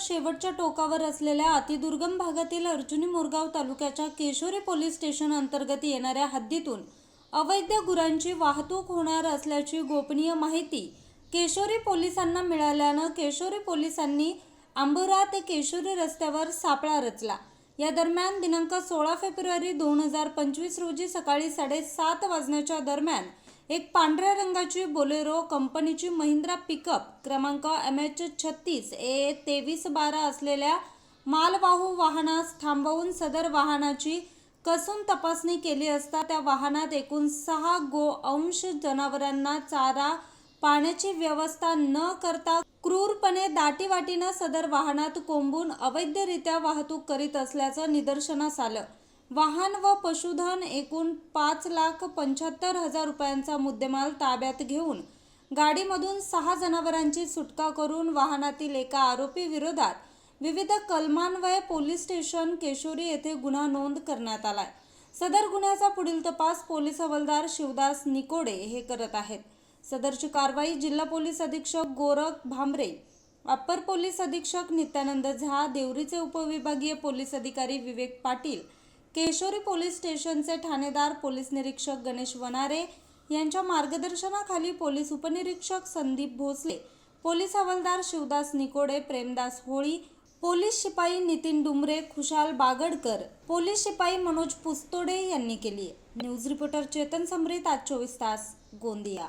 शेवटच्या टोकावर असलेल्या अतिदुर्गम भागातील अर्जुनी मोरगाव तालुक्याच्या केशोरी पोलीस स्टेशन अंतर्गत येणाऱ्या हद्दीतून अवैध गुरांची वाहतूक होणार असल्याची गोपनीय माहिती केशोरी पोलिसांना मिळाल्यानं केशोरी पोलिसांनी आंबोरा ते केशोरी रस्त्यावर सापळा रचला. या दरम्यान दिनांक सोळा फेब्रुवारी दोन हजार पंचवीस रोजी सकाळी साडेसात वाजण्याच्या दरम्यान एक पांढऱ्या रंगाची बोलेरो कंपनीची महिंद्रा पिकअप क्रमांक एम एच छत्तीस ए तेवीस बारा असलेल्या मालवाहू वाहनास थांबवून सदर वाहनाची कसून तपासणी केली असता त्या वाहनात एकूण सहा गो अंश जनावरांना चारा पाण्याची व्यवस्था न करता क्रूरपणे दाटीवाटीनं सदर वाहनात कोंबून अवैधरित्या वाहतूक करीत असल्याचं निदर्शनास आलं. वाहन व पशुधन एकूण पाच लाख पंच्याहत्तर हजार रुपयांचा मुद्देमाल ताब्यात घेऊन गाडीमधून सहा जनावरांची सुटका करून वाहनातील एका आरोपी विरोधात विविध कलमान्वये पोलीस स्टेशन केशोरी येथे गुन्हा नोंद करण्यात आलाय. सदर गुन्ह्याचा पुढील तपास पोलीस हवालदार शिवदास निकोडे हे करत आहेत. सदरची कारवाई जिल्हा पोलीस अधीक्षक गोरख भांबरे अप्पर पोलीस अधीक्षक नित्यानंद झा देवरीचे उपविभागीय पोलीस अधिकारी विवेक पाटील केशोरी पोलीस स्टेशनचे ठाणेदार पोलीस निरीक्षक गणेश वनारे यांच्या मार्गदर्शनाखाली पोलीस उपनिरीक्षक संदीप भोसले पोलीस हवालदार शिवदास निकोडे प्रेमदास होळी पोलीस शिपाई नितीन डुमरे खुशाल बागडकर पोलीस शिपाई मनोज पुस्तोडे यांनी केली न्यूज रिपोर्टर चेतन समरीत आज चोवीस तास गोंदिया.